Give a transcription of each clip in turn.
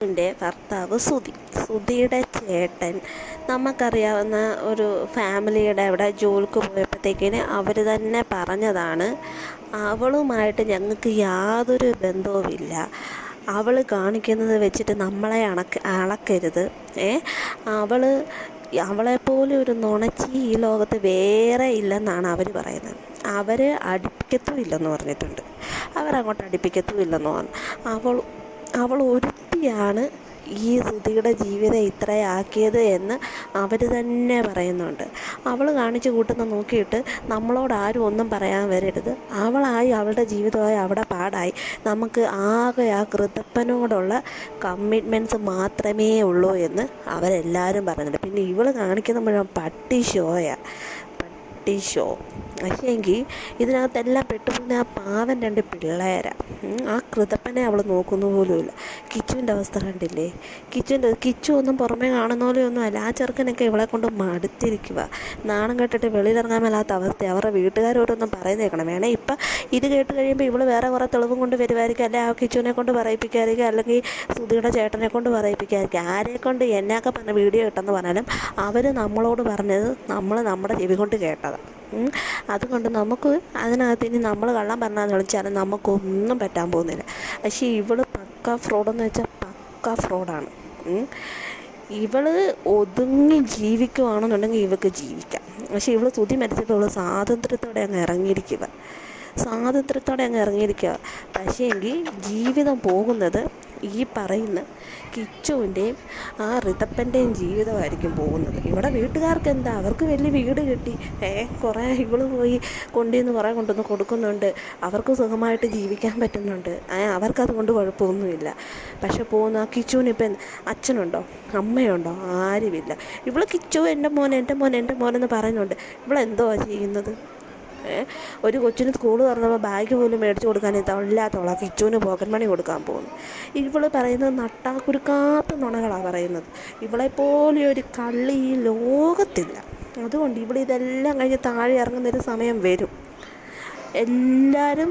ന്റെ ഭർത്താവ് സുധി. സുധിയുടെ ചേട്ടൻ. നമുക്കറിയാവുന്ന ഒരു ഫാമിലിയുടെ അവിടെ ജോലിക്ക് പോയപ്പോഴത്തേക്കിന് അവർ തന്നെ പറഞ്ഞതാണ് അവളുമായിട്ട് ഞങ്ങൾക്ക് യാതൊരു ബന്ധവുമില്ല. അവൾ കാണിക്കുന്നത് വെച്ചിട്ട് നമ്മളെ അണക്ക അളക്കരുത്. ഏ? അവൾ അവളെപ്പോലെ ഒരു നുണച്ചി ഈ ലോകത്ത് വേറെ ഇല്ലെന്നാണ് അവർ പറയുന്നത്. അവർ അടുപ്പിക്കത്തും ഇല്ലെന്ന് പറഞ്ഞിട്ടുണ്ട്. അവരങ്ങോട്ട് അടുപ്പിക്കത്തും ഇല്ലെന്ന് പറഞ്ഞു. അവൾ അവൾ ഒരുത്തിയാണ് ഈ ശ്രുതിയുടെ ജീവിതം ഇത്രയാക്കിയത് എന്ന് അവർ തന്നെ പറയുന്നുണ്ട്. അവൾ കാണിച്ചു കൂട്ടുന്ന നോക്കിയിട്ട് നമ്മളോട് ആരും ഒന്നും പറയാൻ വരരുത്. അവളായി അവളുടെ ജീവിതമായി അവിടെ പാടായി. നമുക്ക് ആകെ ആ കൃതപ്പനോടുള്ള കമ്മിറ്റ്മെന്റ്സ് മാത്രമേ ഉള്ളൂ എന്ന് അവരെല്ലാവരും പറഞ്ഞിട്ടുണ്ട്. പിന്നെ ഇവൾ കാണിക്കുന്ന മുഴുവൻ പട്ടി ഷോയാണ് പട്ടി ഷോ പക്ഷേ എങ്കിൽ ഇതിനകത്തെല്ലാം പെട്ടുപോകുന്ന ആ പാവൻ രണ്ട് പിള്ളേരാണ് ആ കൃതപ്പനെ അവൾ നോക്കുന്നു പോലുമില്ല. കിച്ചുവിന്റെ അവസ്ഥ കണ്ടില്ലേ? കിച്ചുവിന്റെ കിച്ചു ഒന്നും പുറമേ കാണുന്ന പോലെയൊന്നും അല്ല. ആ ചെറുക്കനൊക്കെ ഇവളെ കൊണ്ട് മടുത്തിരിക്കുക നാണം കെട്ടിട്ട് വെളിയിലിറങ്ങാൻ മേലാത്ത അവസ്ഥ അവരുടെ വീട്ടുകാരോടൊന്നും പറയുന്നേക്കണം വേണേ ഇപ്പം ഇത് കേട്ട് കഴിയുമ്പോൾ ഇവൾ വേറെ കുറേ തെളിവും കൊണ്ട് വരുമായിരിക്കും അല്ലെ ആ കിച്ചുവിനെ കൊണ്ട് പറയിപ്പിക്കാതിരിക്കുക. അല്ലെങ്കിൽ സുധിയുടെ ചേട്ടനെ കൊണ്ട് പറയിപ്പിക്കാതിരിക്കുക. ആരെ കൊണ്ട് എന്നെയൊക്കെ പറഞ്ഞ വീഡിയോ കിട്ടെന്ന് പറഞ്ഞാലും അവർ നമ്മളോട് പറഞ്ഞത് നമ്മൾ നമ്മുടെ ചെവി കൊണ്ട് കേട്ടതാണ്. അതുകൊണ്ട് നമുക്ക് അതിനകത്ത് ഇനി നമ്മൾ കള്ളം പറഞ്ഞാന്ന് വിളിച്ചാൽ നമുക്കൊന്നും പറ്റാൻ പോകുന്നില്ല. പക്ഷേ ഇവൾ പക്ക ഫ്രോഡെന്ന് വെച്ചാൽ പക്ക ഫ്രോഡാണ്. ഇവൾ ഒതുങ്ങി ജീവിക്കുവാണെന്നുണ്ടെങ്കിൽ ഇവക്ക് ജീവിക്കാം. പക്ഷേ ഇവൾ തുതി മരിച്ചിട്ടുള്ള സ്വാതന്ത്ര്യത്തോടെ അങ്ങ് ഇറങ്ങിയിരിക്കുക സ്വാതന്ത്ര്യത്തോടെ അങ്ങ് ഇറങ്ങിയിരിക്കുക പക്ഷേ എങ്കിൽ ജീവിതം പോകുന്നത് ഈ പറയുന്ന കിച്ചുവിന്റെയും ആ ഋതപ്പന്റെയും ജീവിതമായിരിക്കും പോകുന്നത്. ഇവിടെ വീട്ടുകാർക്ക് എന്താ അവർക്ക് വലിയ വീട് കിട്ടി. ഏ കുറേ ഇവൾ പോയി കൊണ്ടുവന്ന് കുറേ കൊണ്ടുവന്ന് കൊടുക്കുന്നുണ്ട്. അവർക്ക് സുഖമായിട്ട് ജീവിക്കാൻ പറ്റുന്നുണ്ട്. അവർക്കതുകൊണ്ട് കുഴപ്പമൊന്നുമില്ല. പക്ഷെ പോകുന്ന ആ കിച്ചുവിന് ഇപ്പം അച്ഛനുണ്ടോ? അമ്മയുണ്ടോ? ആരുമില്ല. ഇവൾ കിച്ചു എന്റെ മോൻ എന്റെ മോൻ എന്റെ മോനെന്ന് പറയുന്നുണ്ട്. ഇവളെന്തോ ചെയ്യുന്നത്? ഒരു കൊച്ചിന് സ്കൂൾ തുറന്നപ്പോൾ ബാഗ് പോലും മേടിച്ച് കൊടുക്കാൻ ഇല്ലാത്തവളാ കിച്ചുവിന് പോക്കറ്റ് മണി കൊടുക്കാൻ പോകുന്നു ഇവൾ പറയുന്നത് നട്ടാക്കുരുക്കാത്ത നുണകളാണ് പറയുന്നത്. ഇവളെപ്പോലെ ഒരു കള്ളി ഈ ലോകത്തില്ല. അതുകൊണ്ട് ഇവളിതെല്ലാം കഴിഞ്ഞ് താഴെ ഇറങ്ങുന്നൊരു സമയം വരും. എല്ലാവരും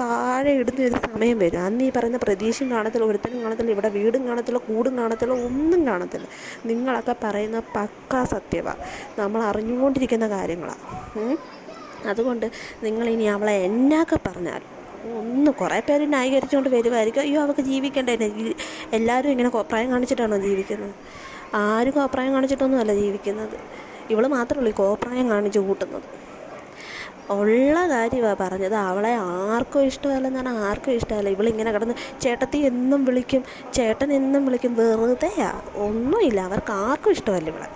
താഴെ ഇടുന്ന ഒരു സമയം വരും. അന്ന് ഈ പറയുന്ന പ്രതീക്ഷയും കാണത്തില്ല ഒരുത്തനും കാണത്തില്ല ഇവിടെ വീടും കാണത്തില്ല കൂടും കാണത്തില്ല ഒന്നും കാണത്തില്ല. നിങ്ങളൊക്കെ പറയുന്ന പക്കാ സത്യമാണ് നമ്മൾ അറിഞ്ഞുകൊണ്ടിരിക്കുന്ന കാര്യങ്ങളാണ്. അതുകൊണ്ട് നിങ്ങളിനി അവളെ എന്നാക്കെ പറഞ്ഞാൽ ഒന്ന് കുറേ പേര് ന്യായീകരിച്ചുകൊണ്ട് വരുമായിരിക്കും അയ്യോ അവൾക്ക് ജീവിക്കണ്ടേ? എല്ലാവരും ഇങ്ങനെ കോപ്രായം കാണിച്ചിട്ടാണോ ജീവിക്കുന്നത്? ആരും കോപ്രായം കാണിച്ചിട്ടൊന്നുമല്ല ജീവിക്കുന്നത്. ഇവൾ മാത്രമല്ല ഈ കോപ്രായം കാണിച്ച് കൂട്ടുന്നത്. ഉള്ള കാര്യമാണ് പറഞ്ഞത്. അവളെ ആർക്കും ഇഷ്ടമല്ലെന്ന് പറഞ്ഞാൽ ആർക്കും ഇഷ്ടമല്ല. ഇവളിങ്ങനെ കിടന്ന് ചേട്ടത്തി എന്നും വിളിക്കും ചേട്ടൻ എന്നും വിളിക്കും. വെറുതെയാ. ഒന്നുമില്ല. അവർക്ക് ആർക്കും ഇഷ്ടമല്ല ഇവളെ.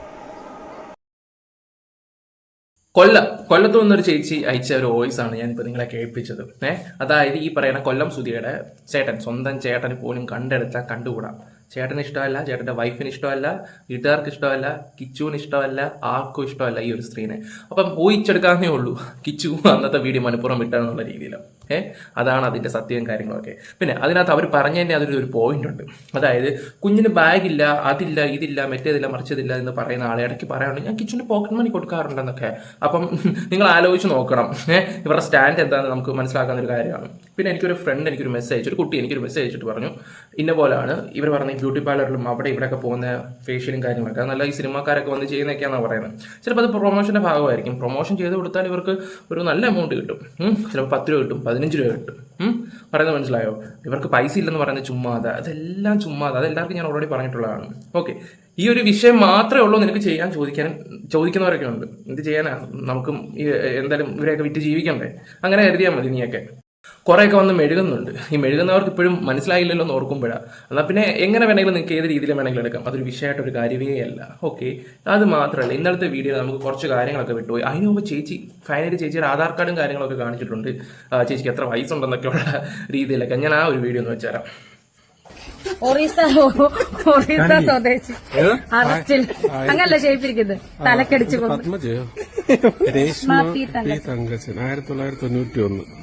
കൊല്ലം കൊല്ലത്ത് നിന്നൊരു ചേച്ചി അയച്ച ഒരു വോയിസ് ആണ് ഞാൻ ഇപ്പൊ നിങ്ങളെ കേൾപ്പിച്ചത്. ഏഹ് അതായത് ഈ പറയുന്ന കൊല്ലം സുധിയുടെ ചേട്ടൻ സ്വന്തം ചേട്ടന് പോലും കണ്ടെടുത്താൽ കണ്ടുകൂടാം. ചേട്ടന് ഇഷ്ടമല്ല ചേട്ടന്റെ വൈഫിന് ഇഷ്ടമല്ല വീട്ടുകാർക്ക് ഇഷ്ടമല്ല കിച്ചുവിന് ഇഷ്ടമല്ല ആർക്കും ഇഷ്ടമല്ല ഈ ഒരു സ്ത്രീനെ. അപ്പം ഊഹിച്ചെടുക്കാവുന്നേ ഉള്ളൂ. കിച്ചു അന്നത്തെ വീഡിയോ മനഃപൂർവം വിട്ടാന്നുള്ള രീതിയിലാണ് ഏഹ് അതാണ് അതിന്റെ സത്യവും കാര്യങ്ങളൊക്കെ. പിന്നെ അതിനകത്ത് അവർ പറഞ്ഞതിന്റെ അതിൽ ഒരു പോയിന്റ് ഉണ്ട്. അതായത് കുഞ്ഞിന് ബാഗില്ല അതില്ല ഇതില്ല മറ്റേതില്ല മറിച്ചതില്ല എന്ന് പറയുന്ന ആളെ ഇടയ്ക്ക് പറയാറുണ്ട്. ഞാൻ കിച്ചുവിന് പോക്കറ്റ് മണി കൊടുക്കാറുണ്ടെന്നൊക്കെ. അപ്പം നിങ്ങൾ ആലോചിച്ച് നോക്കണം. ഏഹ് ഇവരുടെ സ്റ്റാൻഡ് എന്താണെന്ന് നമുക്ക് മനസ്സിലാക്കാവുന്ന ഒരു കാര്യമാണ്. പിന്നെ എനിക്കൊരു ഫ്രണ്ട് എനിക്കൊരു മെസ്സേജ് അയച്ചു ഒരു കുട്ടി എനിക്കൊരു മെസ്സേജ് അയച്ചിട്ട് പറഞ്ഞു ഇന്ന പോലാണ്. ഇവർ പറഞ്ഞ ബ്യൂട്ടി പാർലറിലും അവിടെ ഇവിടെയൊക്കെ പോകുന്ന ഫേഷ്യലും കാര്യങ്ങളൊക്കെ നല്ല ഈ സിനിമാക്കാരൊക്കെ വന്ന് ചെയ്യുന്നതൊക്കെയാണെന്നാണ് പറയുന്നത്. ചിലപ്പോൾ അത് പ്രൊമോഷന്റെ ഭാഗമായിരിക്കും. പ്രൊമോഷൻ ചെയ്ത് കൊടുത്താൽ ഇവർക്ക് ഒരു നല്ല എമൗണ്ട് കിട്ടും. ചിലപ്പോൾ പത്ത് രൂപ കിട്ടും പതിനഞ്ച് രൂപ കിട്ടും. പറയുന്നത് മനസ്സിലായോ? ഇവർക്ക് പൈസ ഇല്ലെന്ന് പറയുന്നത് ചുമ്മാതെ. അതെല്ലാം ചുമ്മാതെ. അതെല്ലാവർക്കും ഞാൻ ഓൾറെഡി പറഞ്ഞിട്ടുള്ളതാണ്. ഓക്കെ ഈ ഒരു വിഷയം മാത്രമേ ഉള്ളൂ നിനക്ക് ചെയ്യാൻ ചോദിക്കാനും ചോദിക്കുന്നവരൊക്കെ ഉണ്ട്. എന്ത് ചെയ്യാനാ. നമുക്കും എന്തായാലും ഇവരെയൊക്കെ വിറ്റ് ജീവിക്കണ്ടേ? അങ്ങനെ കരുതിയാൽ മതി നീയൊക്കെ. കുറേയൊക്കെ വന്ന് മെഴുകുന്നുണ്ട്. ഈ മെഴുകുന്നവർക്ക് ഇപ്പോഴും മനസ്സിലായില്ലല്ലോ എന്ന് ഓർക്കുമ്പോഴാണ് എന്നാൽ പിന്നെ എങ്ങനെ വേണമെങ്കിലും നിങ്ങൾക്ക് ഏത് രീതിയിൽ വേണമെങ്കിലും എടുക്കാം. അതൊരു വിഷയമായിട്ടൊരു കാര്യമേ അല്ല. ഓക്കെ. അത് മാത്രമല്ല ഇന്നലത്തെ വീഡിയോ നമുക്ക് കുറച്ച് കാര്യങ്ങളൊക്കെ വിട്ടുപോയി. അതിന് മുമ്പ് ചേച്ചി ഫൈനലി ചേച്ചിയുടെ ആധാർ കാർഡും കാര്യങ്ങളൊക്കെ കാണിച്ചിട്ടുണ്ട്. ആ, ചേച്ചിക്ക് എത്ര വയസ്സുണ്ടെന്നൊക്കെയുള്ള രീതിയിലൊക്കെ ഞാൻ ആ ഒരു വീഡിയോ ഒന്ന് വെച്ചുതരാം. ഒറീസ ഒറീസ സ്വദേശി. അറസ്റ്റിൽ. അങ്ങനല്ല ഷേപ്പിരിക്കുന്നത്? തലക്കടിച്ചു തങ്കച്ചൻ. ആയിരത്തി തൊള്ളായിരത്തി തൊണ്ണൂറ്റി ഒന്ന്.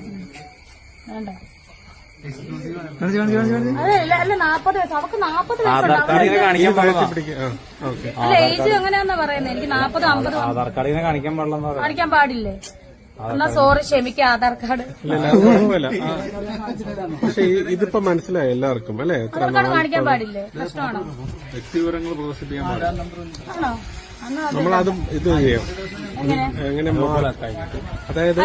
അല്ല നാപ്പത് വയസ്സ്. അവക്ക് നാപ്പത് വയസ്സുണ്ട്. പിടിക്കുക ആ ഓക്കെ അല്ല ഏജ് എങ്ങനെയാന്നാ പറയുന്നത് എനിക്ക് നാപ്പത് അമ്പത് ആധാർ കാർഡ് ഇങ്ങനെ കാണിക്കാൻ പാടില്ല കാണിക്കാൻ പാടില്ലേ? എന്നാ സോറി ക്ഷമിക്ക ആധാർ കാർഡ്. പക്ഷെ ഈ- ഇതിപ്പോ മനസ്സിലായി എല്ലാവർക്കും അല്ലേ? എത്ര കാണിക്കാൻ പാടില്ലേ? പ്രശ്നമാണോ? വ്യക്തിവിവരങ്ങൾ പ്രദർശിപ്പിക്കാൻ പാടില്ല. നമ്മളതും ഇത്. ചെയ്യാം. എങ്ങനെ? അതായത്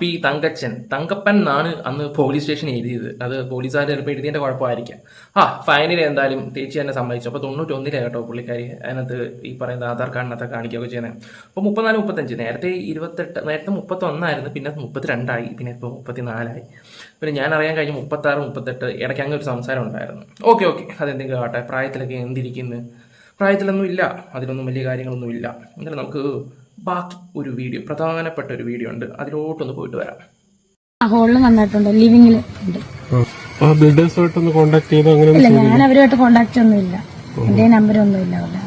പി തങ്കച്ചൻ. തങ്കപ്പൻ എന്നാണ് അന്ന് പോലീസ് സ്റ്റേഷൻ എഴുതിയത്. അത് പോലീസുകാർ ചിലപ്പോൾ എഴുതിയതിന്റെ കുഴപ്പമായിരിക്കാം. ആ ഫൈനലി എന്തായാലും ചേച്ചി തന്നെ സമ്മതിച്ചു. അപ്പോൾ തൊണ്ണൂറ്റൊന്നിലെ കേട്ടോ പുള്ളിക്കാരി അതിനകത്ത് ഈ പറയുന്ന ആധാർ കാർഡിനകത്ത് കാണിക്കുകയൊക്കെ ചെയ്യുന്നത് അപ്പോൾ മുപ്പത്തിനാല് മുപ്പത്തഞ്ച് നേരത്തെ ഇരുപത്തെട്ട് നേരത്തെ മുപ്പത്തൊന്നായിരുന്നു. പിന്നെ മുപ്പത്തിരണ്ടായി. പിന്നെ ഇപ്പോൾ മുപ്പത്തിനാലായി. പിന്നെ ഞാൻ അറിയാൻ കഴിഞ്ഞു മുപ്പത്താറ് മുപ്പത്തെട്ട് ഇടയ്ക്ക് അങ്ങനെ ഒരു സംസാരം ഉണ്ടായിരുന്നു. Okay okay. അതെന്തെങ്കിലും ആട്ടെ പ്രായത്തിലൊക്കെ എന്തിരിക്കുന്നു? പ്രായത്തിലൊന്നും ഇല്ല. അതിലൊന്നും വലിയ കാര്യങ്ങളൊന്നും ഇല്ല. എന്നാലും നമുക്ക് ബാക്കി ഒരു വീഡിയോ പ്രധാനപ്പെട്ട ഒരു വീഡിയോ ഉണ്ട്. അതിലോട്ടൊന്ന് പോയിട്ട് വരാം. ഹോളിൽ ഉണ്ട്. ഇല്ല ഞാൻ അവരുമായിട്ട് കോണ്ടാക്ട് ഒന്നും ഇല്ല എന്റെ നമ്പർ ഒന്നും ഇല്ല അവരുടെ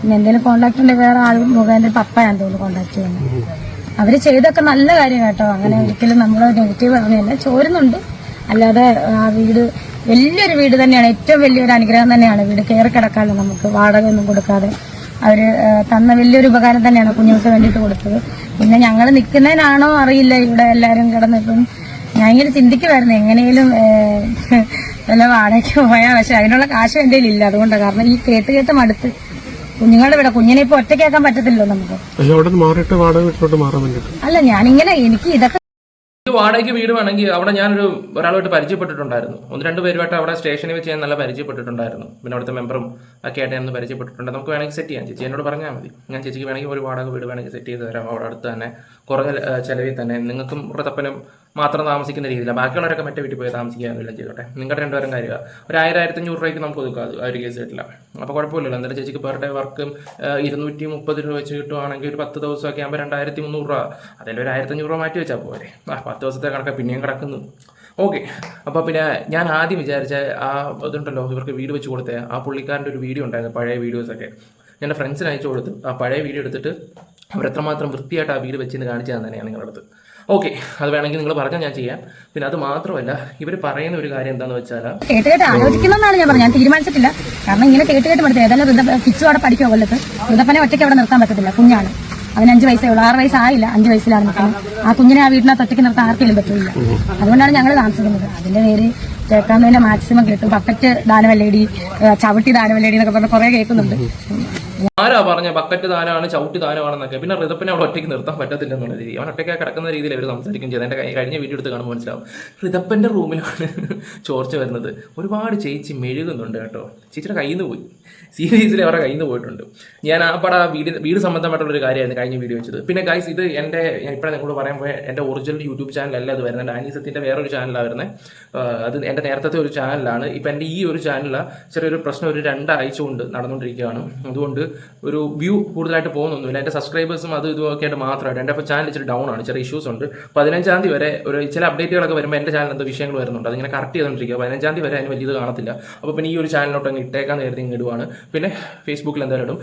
പിന്നെ എന്തെങ്കിലും കോണ്ടാക്ട് ഉണ്ടെങ്കിൽ വേറെ ആൾ മുഖേന ഞാൻ തോന്നുന്നു കോണ്ടാക്ട് ചെയ്യുന്നത്. അവർ ചെയ്തൊക്കെ നല്ല കാര്യം കേട്ടോ. അങ്ങനെ ഒരിക്കലും നമ്മൾ നെഗറ്റീവ് പറഞ്ഞല്ല ചോരുന്നുണ്ട്. അല്ലാതെ ആ വീട് വലിയൊരു വീട് തന്നെയാണ് ഏറ്റവും വലിയൊരു അനുഗ്രഹം തന്നെയാണ്. വീട് കയറി കിടക്കാതെ നമുക്ക് വാടക ഒന്നും കൊടുക്കാതെ അവർ തന്ന വലിയൊരു ഉപകാരം തന്നെയാണ് കുഞ്ഞുങ്ങൾക്ക് വേണ്ടിയിട്ട് കൊടുത്തത്. പിന്നെ ഞങ്ങൾ നിൽക്കുന്നതിനാണോ അറിയില്ല ഇവിടെ എല്ലാവരും കിടന്നിട്ടും. ഞാൻ ഇങ്ങനെ ചിന്തിക്കുമായിരുന്നു എങ്ങനെയും വല്ല വാടകയ്ക്ക് പോയാൽ പക്ഷെ അതിനുള്ള കാശ് എന്റെ ഇല്ല അതുകൊണ്ടാണ് കാരണം ഈ കേട്ട് കേട്ട് മടുത്ത് കുഞ്ഞുങ്ങളുടെ ഇവിടെ കുഞ്ഞിനെ ഇപ്പൊ ഒറ്റയ്ക്കാക്കാൻ പറ്റത്തില്ലല്ലോ നമുക്ക്. മാറിയിട്ട് വാടക വീട്ടിലോട്ട് മാറാൻ വേണ്ടിട്ട് അല്ല ഞാനിങ്ങനെ എനിക്ക് ഇതൊക്കെ ഈ വാടകയ്ക്ക് വീട് വേണമെങ്കിൽ അവിടെ ഞാനൊരു ഒരാളുമായിട്ട് പരിചയപ്പെട്ടിട്ടുണ്ടായിരുന്നു. ഒന്ന് രണ്ട് പേരുമായിട്ട് അവിടെ സ്റ്റേഷനിൽ വെച്ച് ഞാൻ നല്ല പരിചയപ്പെട്ടിട്ടുണ്ടായിരുന്നു. പിന്നെ അവിടുത്തെ മെമ്പറും ഒക്കെ ആയിട്ട് ഞാൻ പരിചയപ്പെട്ടിട്ടുണ്ട്. നമുക്ക് വേണമെങ്കിൽ സെറ്റ് ചെയ്യാം. ചേച്ചി എന്നോട് പറഞ്ഞാൽ മതി. ഞാൻ ചേച്ചിക്ക് വേണമെങ്കിൽ ഒരു വാടക വീട് വേണമെങ്കിൽ സെറ്റ് ചെയ്ത് തരാം. അവിടെ അടുത്ത് തന്നെ കുറഞ്ഞ ചിലവിൽ തന്നെ. നിങ്ങൾക്കും വൃത്തപ്പനും മാത്രം താമസിക്കുന്ന രീതിയില്ല. ബാക്കിയുള്ളവരൊക്കെ മറ്റേ വീട്ടിൽ പോയി താമസിക്കുകയെല്ലാം ചെയ്തോട്ടെ. നിങ്ങളുടെ രണ്ടുപേരും കാര്യമാണ് ഒരു ആയിരം ആയിരത്തി അഞ്ഞൂറ് രൂപയ്ക്ക് നമുക്ക് ഒതുക്കാം അത്. ആ ഒരു കേസ് കിട്ടില്ല അപ്പോൾ കുഴപ്പമില്ലല്ലോ. എന്തായാലും ചേച്ചിക്ക് പെർ ഡേ വർക്കും ഇരുന്നൂറ്റി മുപ്പത് രൂപ വെച്ച് കിട്ടുവാണെങ്കിൽ ഒരു പത്ത് ദിവസമൊക്കെ ആകുമ്പോൾ രണ്ടായിരത്തി മുന്നൂറ് രൂപ. അതിൽ ഒരു ആയിരത്തി അഞ്ഞൂറ് രൂപ മാറ്റി വെച്ചാൽ പോരെ. ആ പത്ത് ദിവസത്തെ കണക്ക് പിന്നെയും കിടക്കുന്നു. ഓക്കെ. അപ്പോൾ പിന്നെ ഞാൻ ആദ്യം വിചാരിച്ച ആ ഇതുണ്ടല്ലോ ഇവർക്ക് വീട് വെച്ച് കൊടുത്തേ. ആ പുള്ളിക്കാരന്റെ ഒരു വീഡിയോ ഉണ്ടായിരുന്നു പഴയ വീഡിയോസൊക്കെ ഞാൻ ഫ്രണ്ട്സിന് അയച്ചു കൊടുത്തു ആ പഴയ വീഡിയോ എടുത്തിട്ട് അവർ എത്രമാത്രം വൃത്തിയായിട്ട് ആ വീട് വെച്ചിന്ന് കാണിച്ചു തന്നെയാണ് നിങ്ങളുടെ അടുത്ത്. ഓക്കെ അത് വേണമെങ്കിൽ നിങ്ങൾ പറഞ്ഞാൽ ഞാൻ ചെയ്യാം. പിന്നെ അത് മാത്രമല്ല ഇവർ പറയുന്ന ഒരു കാര്യം എന്താണെന്ന് വെച്ചാൽ കേട്ട് ആലോചിക്കുന്നതാണ് ഞാൻ പറഞ്ഞു ഞാൻ തീരുമാനിച്ചിട്ടില്ല. കാരണം ഇങ്ങനെ കേട്ട് കേട്ട് പഠിച്ചത്. ഏതായാലും കിച്ചു അവിടെ പഠിക്കുക കൊല്ലത്ത്. വൃദ്ധപ്പനെ ഒറ്റയ്ക്ക് അവിടെ നിർത്താൻ പറ്റത്തില്ല. കുഞ്ഞാണ്. അവന് അഞ്ച് വയസ്സേ ഉള്ളൂ. ആറ് വയസ്സായില്ല അഞ്ച് വയസ്സിലാണ് നിൽക്കുന്നത്. ആ കുഞ്ഞിനെ ആ വീട്ടിനകത്ത് ഒറ്റയ്ക്ക് നിർത്താൻ ആർക്കെങ്കിലും പറ്റില്ല അതുകൊണ്ടാണ് ഞങ്ങൾ താമസിക്കുന്നത്. അതിന്റെ പേര് ചേക്കാന്നതിന്റെ മാക്സിമം കേട്ടു. പപ്പറ്റ് ദാനവല്ലേടി ചവിട്ടി ദാനവല്ലേടി എന്നൊക്കെ പറഞ്ഞ് കുറെ കേൾക്കുന്നുണ്ട്. ആരാ പറഞ്ഞ ബക്കറ്റ് താനാണ് ചവിട്ടി താനാണെന്നൊക്കെ. പിന്നെ ഋതപ്പിനെ അവിടെ ഒറ്റയ്ക്ക് നിർത്താൻ പറ്റത്തില്ല എന്നുള്ള രീതി. അവൻ ഒറ്റയ്ക്ക് കിടക്കുന്ന രീതിയിൽ അവർ സംസാരിക്കും ചെയ്ത്. എന്റെ കഴിഞ്ഞ വീഡിയോ എടുത്ത് കാണുമ്പോൾ മനസ്സിലാവും. ഋതപ്പന്റെ റൂമിലാണ് ചോർച്ച വരുന്നത്. ഒരുപാട് ചേച്ചി മെഴുകുന്നുണ്ട് കേട്ടോ. ചേച്ചിയുടെ കയ്യിൽ നിന്ന് പോയി. സീരീസിൽ അവരുടെ കയ്യിൽ നിന്ന് പോയിട്ടുണ്ട്. ഞാൻ ആ പട വീട് വീട് സംബന്ധമായിട്ടുള്ള ഒരു കാര്യമായിരുന്നു കഴിഞ്ഞ വീഡിയോ വെച്ചത്. പിന്നെ ഗൈസ് ഇത് എന്റെ ഞാൻ ഇപ്പോഴാണ് നിങ്ങളോട് പറയാൻ പോയ എന്റെ ഒറിജിനൽ യൂട്യൂബ് ചാനലല്ല അത് വരുന്നത്. ഡാനി വേറൊരു ചാനലാണ് വരുന്നത്. അത് എന്റെ നേരത്തെ ഒരു ചാനലാണ് ഇപ്പം എന്റെ ഈ ഒരു ചാനലിൽ ചെറിയൊരു പ്രശ്നം ഒരു രണ്ടാഴ്ച കൊണ്ട് നടന്നുകൊണ്ടിരിക്കുകയാണ് അതുകൊണ്ട് ഒരു വ്യൂ കൂടുതലായിട്ട് പോകുന്നൊന്നുമില്ല. എന്റെ സബ്സ്ക്രൈബേഴ്സും അത് ഇതും ഒക്കെ ആയിട്ട് മാത്രമായിട്ട്. എന്റെ ഇപ്പോൾ ചാനൽ ഇച്ചിരി ഡൗൺ ആണ് ചെറിയ ഇഷ്യൂസ് ഉണ്ട്. പതിനഞ്ചാം തീയതി വരെ ഒരു ചില അപ്ഡേറ്റുകളൊക്കെ വരുമ്പോൾ എന്റെ ചാനൽ എന്തോ വിഷയങ്ങൾ വരുന്നുണ്ട്. അതിങ്ങനെ കറക്റ്റ് ചെയ്തുകൊണ്ടിരിക്കുക പതിനഞ്ചാം തീയതി വരെ അതിന് വലിയത് കാണത്തില്ല. അപ്പോൾ പിന്നെ ഈ ഒരു ചാനലിലോട്ട് അങ്ങ് ഇട്ടേക്കാൻ നേരത്തെ ഇങ്ങ് ഇടുവാണ്. പിന്നെ ഫേസ്ബുക്കിൽ എന്തായാലും ഇടും.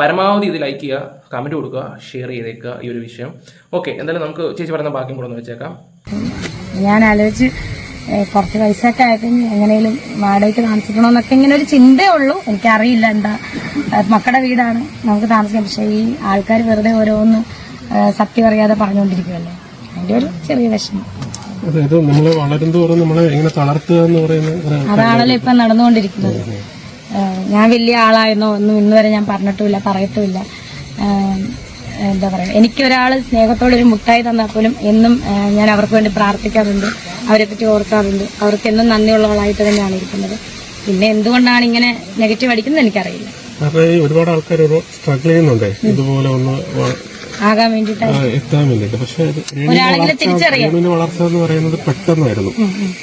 പരമാവധി ഇത് ലൈക്ക് ചെയ്യുക കമന്റ് കൊടുക്കുക ഷെയർ ചെയ്തേക്കുക ഈ ഒരു വിഷയം. ഓക്കെ എന്തായാലും നമുക്ക് ചേച്ചി പറയുന്ന ബാക്കിയും കൂടെ ഒന്ന് വെച്ചേക്കാം. ഞാൻ ആലോചിച്ച് കുറച്ച് പൈസയൊക്കെ ആയിട്ട് എങ്ങനെയും വാടകയ്ക്ക് താമസിക്കണമെന്നൊക്കെ ഇങ്ങനെ ഒരു ചിന്തയുള്ളൂ. എനിക്കറിയില്ല എന്താ മക്കളുടെ വീടാണ് നമുക്ക് താമസിക്കാം പക്ഷേ ഈ ആൾക്കാർ വെറുതെ ഓരോന്ന് സത്യം അറിയാതെ പറഞ്ഞുകൊണ്ടിരിക്കുമല്ലോ അതിന്റെ ഒരു ചെറിയ വിഷമം. അതായത് നമ്മൾ വളരും തോറും നമ്മളെ ഇങ്ങനെ തളർത്തുക എന്ന് പറയുന്നത് അതാണല്ലോ ഇപ്പൊ നടന്നുകൊണ്ടിരിക്കുന്നത്. ഞാൻ വലിയ ആളായിരുന്നോ? ഒന്നും ഇന്ന് വരെ ഞാൻ പറഞ്ഞിട്ടുമില്ല പറയത്തുമില്ല. എന്താ പറയുക എനിക്കൊരാൾ സ്നേഹത്തോടെ ഒരു മുട്ടായി തന്നാൽ പോലും എന്നും ഞാൻ അവർക്ക് വേണ്ടി പ്രാർത്ഥിക്കാറുണ്ട് അവരെപ്പറ്റി പറ്റി ഓർക്കാറുണ്ട്. അവർക്ക് എന്നും നന്ദിയുള്ളവളായിട്ട് തന്നെയാണ് ഇരിക്കുന്നത്. പിന്നെ എന്തുകൊണ്ടാണ് ഇങ്ങനെ നെഗറ്റീവ് അടിക്കുന്നത് എനിക്കറിയില്ല. ഈ ഒരുപാട് ആൾക്കാർ സ്ട്രഗിൾ ചെയ്യുന്നുണ്ട്? ഇതുപോലെ ഒന്ന് ആകാൻ വേണ്ടിയിട്ട്. ആ, എത്താൻ വേണ്ടിട്ട് പക്ഷെ ഒരാളെങ്കിലും വളർച്ച- എന്ന് പറയുന്നത് പെട്ടെന്നായിരുന്നു.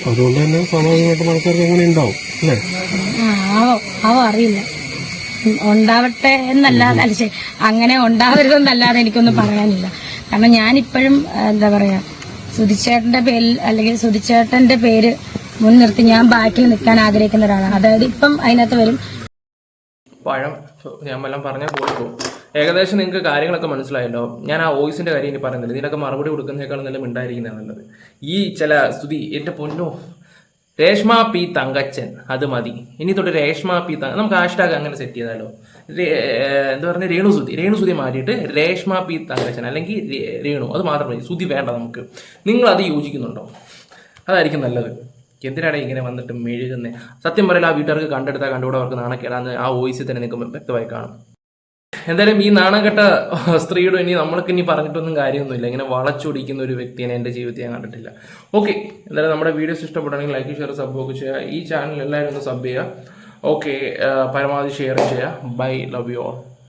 അതുകൊണ്ട് തന്നെ സ്വാഭാവികമായിട്ടും ആൾക്കാർക്ക് എങ്ങനെ ഉണ്ടാവും അല്ലേ? അറിയില്ല. ഉണ്ടാവട്ടെ എന്നല്ലാതെ അല്ല അങ്ങനെ ഉണ്ടാവരുതെന്നല്ലാതെ എനിക്കൊന്നും പറയാനില്ല. കാരണം ഞാനിപ്പോഴും എന്താ പറയാ സുധിച്ചേട്ടന്റെ പേരിൽ അല്ലെങ്കിൽ സുധിച്ചേട്ടന്റെ പേര് മുൻനിർത്തി ഞാൻ ബാക്കിൽ നിൽക്കാൻ ആഗ്രഹിക്കുന്ന ഒരാളാണ്. അതായത് ഇപ്പം അതിനകത്ത് വരും. പഴം ഞാൻ വല്ലതും പറഞ്ഞാൽ പോയി പോകും ഏകദേശം നിങ്ങൾക്ക് കാര്യങ്ങളൊക്കെ മനസ്സിലായല്ലോ. ഞാൻ ആ വോയിസിന്റെ കാര്യം ഇനി പറയുന്നില്ല. ഇതിനൊക്കെ മറുപടി കൊടുക്കുന്നതിനേക്കാളും നല്ല മിണ്ടായിരിക്കുന്നതാണ് നല്ലത്. ഈ ചില സ്തുതി എന്റെ പൊന്നോ രേഷ്മ പി തങ്കച്ചൻ അത് മതി. ഇനി തൊട്ട് രേഷ്മ പി തങ്ക നമുക്ക് ഹാഷ്ടാഗ് അങ്ങനെ സെറ്റ് ചെയ്താലോ? എന്താ പറയുക രേണുസുതി. രേണുസുതി മാറ്റിയിട്ട് രേഷ്മ പി തങ്കച്ചൻ അല്ലെങ്കിൽ രേണു അത് മാത്രം മതി. സുതി വേണ്ട നമുക്ക്. നിങ്ങൾ അത് യോജിക്കുന്നുണ്ടോ? അതായിരിക്കും നല്ലത്. എന്തിനാണ് ഇങ്ങനെ വന്നിട്ട് മെഴുകുന്നത് സത്യം പറയില്ല ആ വീട്ടുകാർക്ക് കണ്ടെടുത്താൽ കണ്ടുകൂടെ അവർക്ക് നാണക്കേടാന്ന് ആ വോയിസിൽ തന്നെ നിങ്ങൾക്ക് വ്യക്തമായി കാണും. എന്തായാലും ഈ നാണംകെട്ട സ്ത്രീയുടെ ഇനി നമ്മൾക്ക് ഇനി പറഞ്ഞിട്ടൊന്നും കാര്യമൊന്നുമില്ല. ഇങ്ങനെ വളച്ചൊടിക്കുന്ന ഒരു വ്യക്തിയെ എന്റെ ജീവിതത്തിൽ ഞാൻ കണ്ടിട്ടില്ല. ഓക്കെ എന്തായാലും നമ്മുടെ വീഡിയോസ് ഇഷ്ടപ്പെടുകയാണെങ്കിൽ ലൈക്ക് ഷെയർ സബ് ഒക്കെ ചെയ്യുക. ഈ ചാനൽ എല്ലാവരും ഒന്ന് സബ് ചെയ്യുക. ഓക്കെ പരമാവധി ഷെയർ ചെയ്യുക. Bye love you all